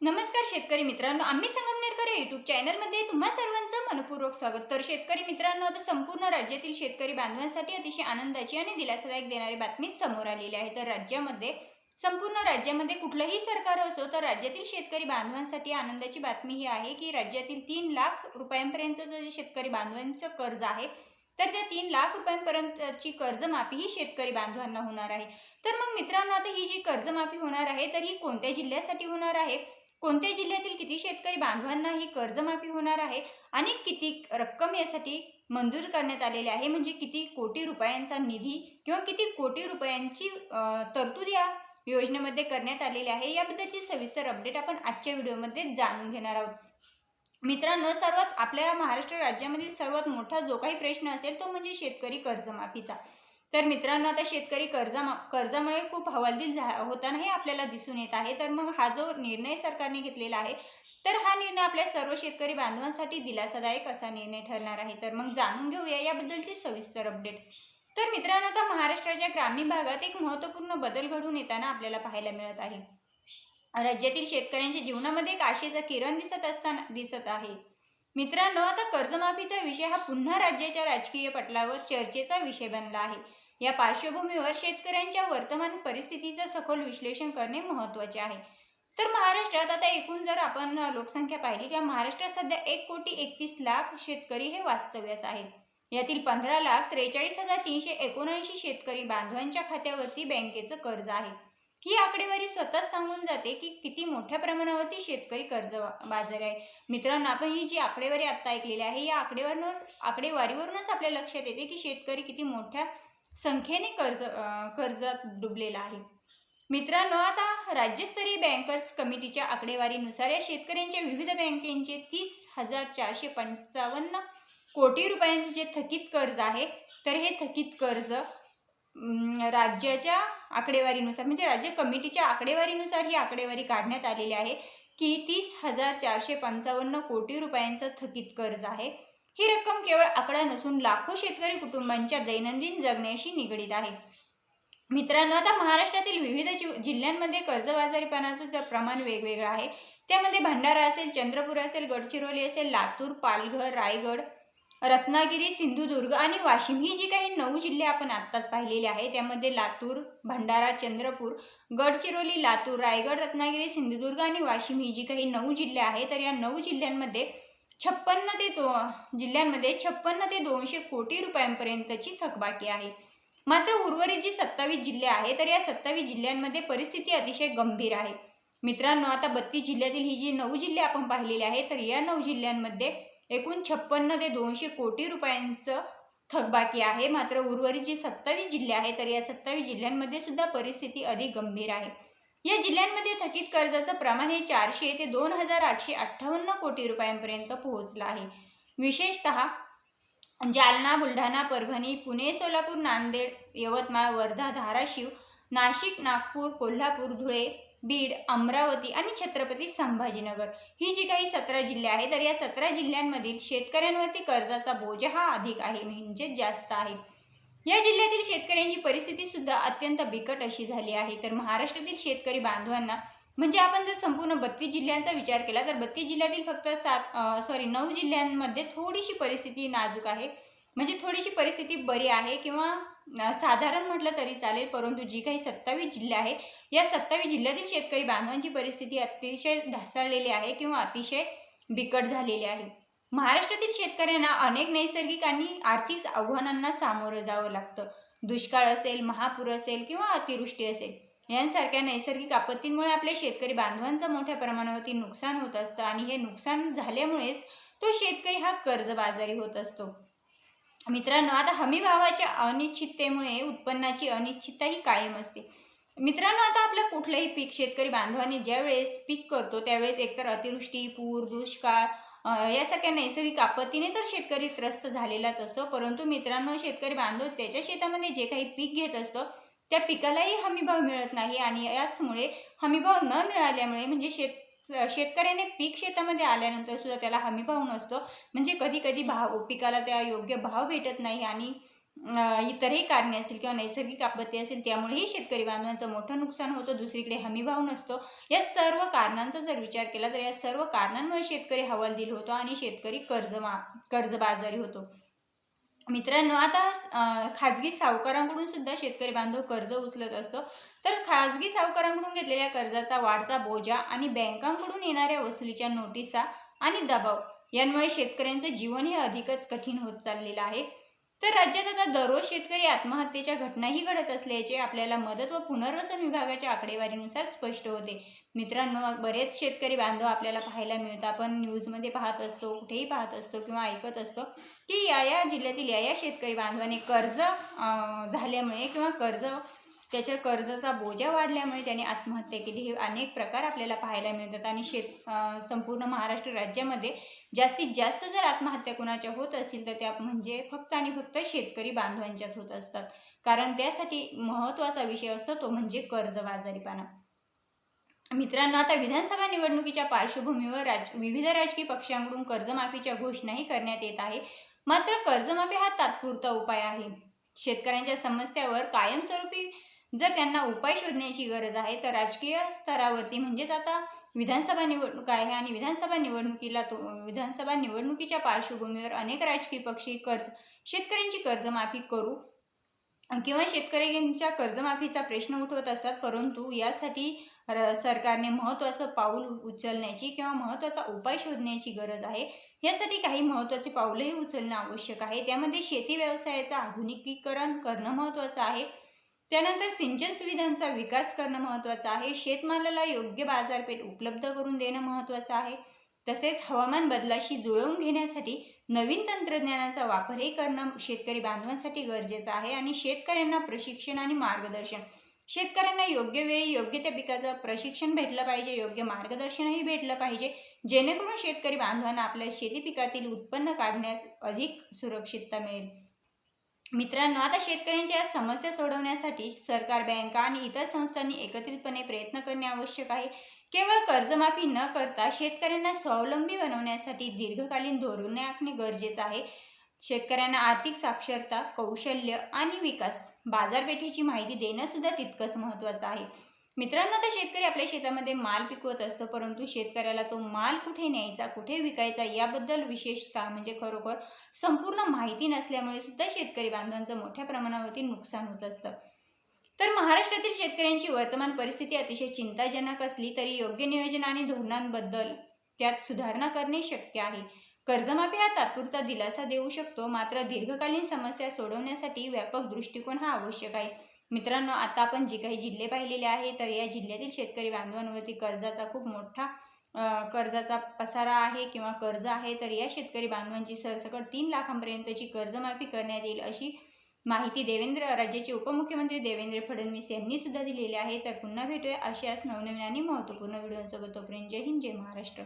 नमस्कार शेतकरी मित्रांनो आम्ही संगमनेरकर या युट्यूब चॅनलमध्ये तुम्हा सर्वांचं मनपूर्वक स्वागत. तर शेतकरी मित्रांनो आता संपूर्ण राज्यातील शेतकरी बांधवांसाठी अतिशय आनंदाची आणि दिलासादायक देणारी बातमी समोर आलेली आहे. तर राज्यामध्ये संपूर्ण राज्यामध्ये कुठलंही सरकार असो तर राज्यातील शेतकरी बांधवांसाठी आनंदाची बातमी ही आहे की राज्यातील तीन लाख रुपयांपर्यंतचं जे शेतकरी बांधवांचं कर्ज आहे तर त्या तीन लाख रुपयांपर्यंतची कर्जमाफी ही शेतकरी बांधवांना होणार आहे. तर मग मित्रांनो आता ही जी कर्जमाफी होणार आहे तर ही कोणत्या जिल्ह्यासाठी होणार आहे? कोणत्या जिल्ह्यातील किती शेतकरी बांधवांना ही कर्जमाफी होणार आहे आणि किती रक्कम यासाठी मंजूर करण्यात आलेली आहे? म्हणजे किती कोटी रुपयांचा निधी किंवा किती कोटी रुपयांची तरतूद या योजनेमध्ये करण्यात आलेली आहे? याबद्दलची सविस्तर अपडेट आपण आजच्या व्हिडिओमध्ये जाणून घेणार आहोत. मित्रांनो सर्वात आपल्या महाराष्ट्र राज्यामधील सर्वात मोठा जो काही प्रश्न असेल तो म्हणजे शेतकरी कर्जमाफीचा. तर मित्रांनो आता शेतकरी कर्जा कर्जामुळे खूप हवालदिल झा होताना हे आपल्याला दिसून येत आहे. तर मग हा जो निर्णय सरकारने घेतलेला आहे तर हा निर्णय आपल्या सर्व शेतकरी बांधवांसाठी दिलासादायक असा निर्णय ठरणार आहे. तर मग जाणून घेऊया याबद्दलची सविस्तर अपडेट तर मित्रांनो आता महाराष्ट्राच्या ग्रामीण भागात एक महत्त्वपूर्ण बदल घडून येताना आपल्याला पाहायला मिळत आहे. राज्यातील शेतकऱ्यांच्या जीवनामध्ये एक आशेचा किरण दिसत असताना दिसत आहे. मित्रांनो आता कर्जमाफीचा विषय हा पुन्हा राज्याच्या राजकीय पटलावर चर्चेचा विषय बनला आहे. या पार्श्वभूमीवर शेतकऱ्यांच्या वर्तमान परिस्थितीचं सखोल विश्लेषण करणे महत्त्वाचे आहे. तर महाराष्ट्रात आता एकूण जर आपण लोकसंख्या पाहिली किंवा महाराष्ट्रात सध्या एक कोटी एकतीस लाख शेतकरी हे वास्तव्यास आहेत. यातील पंधरा लाख त्रेचाळीस हजार तीनशे एकोणऐंशी शेतकरी बांधवांच्या खात्यावरती बँकेचं कर्ज आहे. ही आकडेवारी स्वतःच सांगून जाते की किती मोठ्या प्रमाणावरती शेतकरी कर्ज बाजार आहे. मित्रांनो आपण ही जी आकडेवारी आत्ता ऐकलेली आहे या आकडेवारीवर आकडेवारीवरूनच आपल्या लक्षात येते की शेतकरी किती मोठ्या संख्येने कर्ज कर्जात डुबलेला आहे. मित्रांनो आता राज्यस्तरीय बँकर्स कमिटीच्या आकडेवारीनुसार या शेतकऱ्यांच्या विविध बँकेचे तीस हजार चारशे पंचावन्न कोटी रुपयांचे जे थकीत कर्ज आहे तर हे थकीत कर्ज राज्याच्या आकडेवारीनुसार म्हणजे राज्य कमिटीच्या आकडेवारीनुसार ही आकडेवारी काढण्यात आलेली आहे की तीस हजार चारशे पंचावन्न कोटी रुपयांचं थकीत कर्ज आहे. ही रक्कम केवळ आकडा नसून लाखो शेतकरी कुटुंबांच्या दैनंदिन जगण्याशी निगडीत आहे. मित्रांनो आता महाराष्ट्रातील विविध जि- जिल्ह्यांमध्ये कर्जबाजारीपणाचं जर प्रमाण वेगवेगळं आहे त्यामध्ये भंडारा असेल चंद्रपूर असेल गडचिरोली असेल लातूर पालघर रायगड रत्नागिरी सिंधुदुर्ग आणि वाशिम ही जी काही नऊ जिल्हे आपण आत्ताच पाहिलेले आहे त्यामध्ये लातूर भंडारा चंद्रपूर गडचिरोली लातूर रायगड रत्नागिरी सिंधुदुर्ग आणि वाशिम ही जी काही नऊ जिल्हे आहेत तर या नऊ जिल्ह्यांमध्ये छप्पन्न ते दो जिल्ह्यांमध्ये छप्पन्न ते दोनशे कोटी रुपयांपर्यंतची थकबाकी आहे. मात्र उर्वरित जी सत्तावीस जिल्हे आहे तर या सत्तावीस जिल्ह्यांमध्ये परिस्थिती अतिशय गंभीर आहे. मित्रांनो आता बत्तीस जिल्ह्यातील ही जी नऊ जिल्हे आपण पाहिलेले आहेत तर या नऊ जिल्ह्यांमध्ये एकूण छप्पन्न ते दोनशे कोटी रुपयांचं थकबाकी आहे. मात्र उर्वरित जी सत्तावीस जिल्हे आहे तर या सत्तावीस जिल्ह्यांमध्ये सुद्धा परिस्थिती अधिक गंभीर आहे. या जिल्ह्यांमध्ये थकीत कर्जाचं प्रमाण हे चारशे ते दोन हजार आठशे अठ्ठावन्न कोटी रुपयांपर्यंत पोहोचलं आहे. विशेषतः जालना बुलढाणा परभणी पुणे सोलापूर नांदेड यवतमाळ वर्धा धाराशिव नाशिक नागपूर कोल्हापूर धुळे बीड अमरावती आणि छत्रपती संभाजीनगर. ही जी काही सतरा जिल्हे आहेत तर या सतरा जिल्ह्यांमधील शेतकऱ्यांवरती कर्जाचा बोज हा अधिक आहे म्हणजे जास्त आहे. या जिल्ह्यातील शेतकऱ्यांची परिस्थिती सुद्धा अत्यंत बिकट अशी झाली आहे. तर महाराष्ट्रातील शेतकरी बांधवांना म्हणजे आपण जर संपूर्ण बत्तीस जिल्ह्यांचा विचार केला तर बत्तीस जिल्ह्यातील फक्त सात सॉरी नऊ जिल्ह्यांमध्ये थोडीशी परिस्थिती नाजूक आहे. म्हणजे थोडीशी परिस्थिती बरी आहे किंवा साधारण म्हटलं तरी चालेल परंतु जी काही सत्तावीस जिल्हे आहे या सत्तावीस जिल्ह्यातील शेतकरी बांधवांची परिस्थिती अतिशय ढासळलेली आहे किंवा अतिशय बिकट झालेली आहे. महाराष्ट्रातील शेतकऱ्यांना अनेक नैसर्गिक आणि आर्थिक आव्हानांना सामोरं जावं लागतं. दुष्काळ असेल महापूर असेल किंवा अतिवृष्टी असेल यांसारख्या नैसर्गिक आपत्तींमुळे आपल्या शेतकरी बांधवांचं मोठ्या प्रमाणावरती नुकसान होत असतं आणि हे नुकसान झाल्यामुळेच तो शेतकरी हा कर्जबाजारी होत असतो. मित्रांनो आता हमी भावाच्या अनिश्चिततेमुळे उत्पन्नाची अनिश्चितता ही कायम असते. मित्रांनो आता आपलं कुठलंही पीक शेतकरी बांधवांनी ज्यावेळेस पीक करतो त्यावेळेस एकतर अतिवृष्टी पूर दुष्काळ यासारख्या नैसर्गिक आपत्तीने तर शेतकरी त्रस्त झालेलाच असतो. परंतु मित्रांनो शेतकरी बांधव त्याच्या शेतामध्ये जे काही पीक घेत असतो त्या पिकालाही हमीभाव मिळत नाही आणि याचमुळे हमीभाव न मिळाल्यामुळे म्हणजे शेत शेतकऱ्याने पीक शेतामध्ये आल्यानंतर सुद्धा त्याला हमीभाव नसतो. म्हणजे कधी कधी भाव पिकाला त्या योग्य भाव भेटत नाही आणि इतरही कारणे असतील किंवा नैसर्गिक आपत्ती असेल त्यामुळेही शेतकरी बांधवांचं मोठं नुकसान होतं दुसरीकडे हमीभाव नसतो. या सर्व कारणांचा जर विचार केला तर या सर्व कारणांमुळे शेतकरी हवालदिल होतो आणि शेतकरी कर्जमा कर्जबाजारी होतो. मित्रांनो आता खाजगी सावकारांकडून सुद्धा शेतकरी बांधव कर्ज उचलत असतो. तर खाजगी सावकारांकडून घेतलेल्या कर्जाचा वाढता बोजा आणि बँकांकडून येणाऱ्या वसुलीच्या नोटिसा आणि दबाव यांमुळे शेतकऱ्यांचं जीवन हे अधिकच कठीण होत चाललेलं आहे. तर राज्यात आता दररोज शेतकरी आत्महत्येच्या घटनाही घडत असल्याचे आपल्याला मदत व पुनर्वसन विभागाच्या आकडेवारीनुसार स्पष्ट होते. मित्रांनो बरेच शेतकरी बांधव आपल्याला पाहायला मिळतात. आपण न्यूजमध्ये पाहत असतो कुठेही पाहत असतो किंवा ऐकत असतो की या या जिल्ह्यातील या या शेतकरी बांधवाने कर्ज झाल्यामुळे किंवा कर्ज त्याच्या कर्जाचा बोजा वाढल्यामुळे त्याने आत्महत्या केली. हे अनेक प्रकार आपल्याला पाहायला मिळतात आणि शेत संपूर्ण महाराष्ट्र राज्यामध्ये जास्तीत जास्त जर आत्महत्या कुणाच्या होत असतील तर त्या म्हणजे फक्त आणि फक्त शेतकरी बांधवांच्याच होत असतात. कारण त्यासाठी महत्त्वाचा विषय असतो तो म्हणजे कर्जबाजारीपणा. मित्रांनो आता विधानसभा निवडणुकीच्या पार्श्वभूमीवर राज विविध राजकीय पक्षांकडून कर्जमाफीच्या घोषणाही करण्यात येत आहे. मात्र कर्जमाफी हा तात्पुरता उपाय आहे. शेतकऱ्यांच्या समस्यावर कायमस्वरूपी जर त्यांना उपाय शोधण्याची गरज आहे तर राजकीय स्तरावरती म्हणजेच आता विधानसभा निवडणूक आहे आणि विधानसभा निवडणुकीला तो विधानसभा निवडणुकीच्या पार्श्वभूमीवर अनेक राजकीय पक्ष कर्ज शेतकऱ्यांची कर्जमाफी करू किंवा शेतकऱ्यांच्या कर्जमाफीचा प्रश्न उठवत असतात परंतु यासाठी र सरकारने महत्त्वाचं पाऊल उचलण्याची किंवा महत्त्वाचा उपाय शोधण्याची गरज आहे. यासाठी काही महत्त्वाची पाऊलही उचलणं आवश्यक आहे. त्यामध्ये शेती व्यवसायाचं आधुनिकीकरण करणं महत्त्वाचं आहे. त्यानंतर सिंचन सुविधांचा विकास करणं महत्त्वाचं आहे. शेतमालाला योग्य बाजारपेठ उपलब्ध करून देणं महत्त्वाचं आहे. तसेच हवामान बदलाशी जुळवून घेण्यासाठी नवीन तंत्रज्ञानाचा वापरही करणं शेतकरी बांधवांसाठी गरजेचं आहे आणि शेतकऱ्यांना प्रशिक्षण आणि मार्गदर्शन. शेतकऱ्यांना योग्य वेळी योग्य त्या पिकाचं प्रशिक्षण भेटलं पाहिजे योग्य मार्गदर्शनही भेटलं पाहिजे. जेणेकरून शेतकरी बांधवांना आपल्या शेती पिकातील उत्पन्न काढण्यास अधिक सुरक्षितता मिळेल. मित्रांनो आता शेतकऱ्यांच्या या समस्या सोडवण्यासाठी सरकार बँका आणि इतर संस्थांनी एकत्रितपणे प्रयत्न करणे आवश्यक आहे. केवळ कर्जमाफी न करता शेतकऱ्यांना स्वावलंबी बनवण्यासाठी दीर्घकालीन धोरणे आखणे गरजेचं आहे. शेतकऱ्यांना आर्थिक साक्षरता कौशल्य आणि विकास बाजारपेठेची माहिती देणं सुद्धा तितकंच महत्त्वाचं आहे. मित्रांनो तर शेतकरी आपल्या शेतामध्ये माल पिकवत असतो परंतु शेतकऱ्याला तो माल कुठे न्यायचा कुठे विकायचा याबद्दल विशेषतः म्हणजे खरोखर संपूर्ण माहिती नसल्यामुळे सुद्धा शेतकरी बांधवांचं मोठ्या प्रमाणावरती नुकसान होत असतं. तर महाराष्ट्रातील शेतकऱ्यांची वर्तमान परिस्थिती अतिशय चिंताजनक असली तरी योग्य नियोजन आणि धोरणांबद्दल त्यात सुधारणा करणे शक्य आहे. कर्जमाफी हा तात्पुरता दिलासा देऊ शकतो मात्र दीर्घकालीन समस्या सोडवण्यासाठी व्यापक दृष्टिकोन हा आवश्यक आहे. मित्रांनो आता आपण जे काही जिल्हे पाहिलेले आहे तर या जिल्ह्यातील शेतकरी बांधवांवरती कर्जाचा खूप मोठा कर्जाचा पसारा आहे किंवा कर्ज आहे तर या शेतकरी बांधवांची सरसकट तीन लाखांपर्यंतची कर्जमाफी करण्यात येईल अशी माहिती देवेंद्र राज्याचे उपमुख्यमंत्री देवेंद्र फडणवीस यांनी सुद्धा दिलेली आहे. तर पुन्हा भेटूया अशाच नवनवीन आणि महत्त्वपूर्ण व्हिडिओसोबत. तोपर्यंत जय हिंद जय महाराष्ट्र.